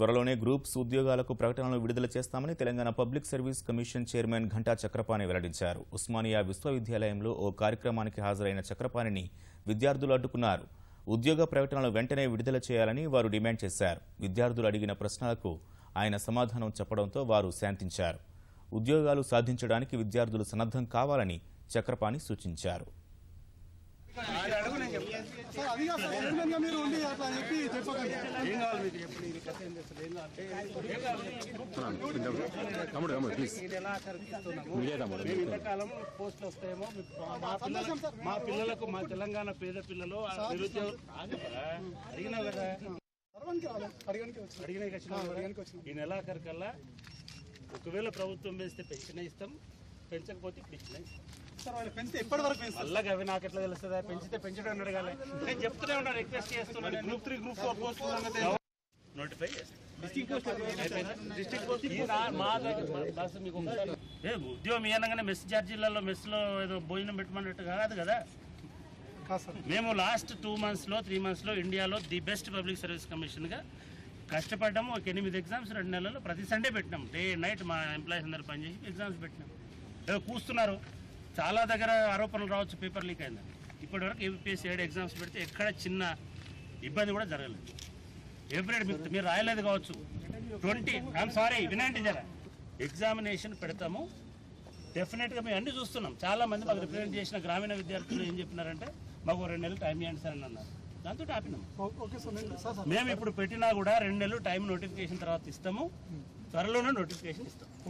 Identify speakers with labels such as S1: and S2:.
S1: త్వరలోనే గ్రూప్స్ ఉద్యోగాలకు ప్రకటనలు విడుదల చేస్తామని Telangana public service commission chairman Ghanta Chakrapani వెల్లడించారు. ఉస్మానియా విశ్వవిద్యాలయంలో ఓ కార్యక్రమానికి హాజరైన చక్రపాణిని విద్యార్థులు అడ్డుకున్నారు. ఉద్యోగ ప్రకటనలు వెంటనే విడుదల చేయాలని వారు డిమాండ్ చేశారు. విద్యార్థులు అడిగిన ప్రశ్నలకు ఆయన సమాధానం చెప్పడంతో వారు శాంతించారు. ఉద్యోగాలు సాధించడానికి విద్యార్థులు సన్నద్ధం కావాలని చక్రపాణి సూచించారు.
S2: సార్ అది కాదు సార్ ఎలిమెంట్గా మీరు ఉండి అట్లా చెప్పి చెప్పకండి
S3: ఈ పోస్టులు వస్తాయేమో మా పిల్లలకు మా పిల్లలకు మా తెలంగాణ పేద పిల్లలు ఆ నిరుద్యోగ ఆగరా? అడిగినావు కదా ఈ నెలాఖరికల్లా ఒకవేళ ప్రభుత్వం వేస్తే పెన్షన్ ఇస్తాం పెంచకపోతే పెన్షన్ ఇస్తాం
S2: సార్ వాళ్ళు పెంచితే ఎప్పటి వరకు పెంచుతారు
S3: అలాగే అవి నాకు ఎట్లా తెలుస్తుందా? పెంచితే పెంచడం అడగాలి నేను చెప్తూనే ఉన్నా రిక్వెస్ట్ చేస్తున్నాను group three group four post notify ఉద్యోగం ఇవ్వగానే మెస్ ఛార్జీలలో మెస్లో ఏదో భోజనం పెట్టమన్నట్టు కాదు కదా? మేము లాస్ట్ టూ మంత్స్లో త్రీ మంత్స్లో ఇండియాలో ది బెస్ట్ పబ్లిక్ సర్వీస్ కమిషన్గా కష్టపడ్డాము. ఒక ఎనిమిది ఎగ్జామ్స్ రెండు నెలల్లో ప్రతి సండే పెట్టినాం. డే నైట్ మా ఎంప్లాయీస్ అందరూ పనిచేసి ఎగ్జామ్స్ పెట్టినాం. ఏదో కూస్తున్నారు. చాలా దగ్గర ఆరోపణలు రావచ్చు పేపర్ లీక్ అయిందని. ఇప్పటివరకు ఏపీఎస్సీ ఏడు ఎగ్జామ్స్ పెడితే ఎక్కడ చిన్న ఇబ్బంది కూడా జరగలేదు. ఎవ్రీ మీకు మీరు రాయలేదు కావచ్చు. ట్వంటీ ఐఎమ్ సారీ వినండి జర. ఎగ్జామినేషన్ పెడతాము. డెఫినెట్గా మేము అన్ని చూస్తున్నాం. చాలా మంది మాకు రిప్రజెంట్ చేసిన గ్రామీణ విద్యార్థులు ఏం చెప్పినారంటే మాకు రెండు నెలలు టైం ఇవ్వండి సార్ అని అన్నారు. దాంతో ఆపినాం.
S2: ఓ- ఓకే సార్ నేను సార్ సార్.
S3: మేము ఇప్పుడు పెట్టినా కూడా రెండు నెలలు టైం నోటిఫికేషన్ తర్వాత ఇస్తాము. త్వరలోనే నోటిఫికేషన్ ఇస్తాం.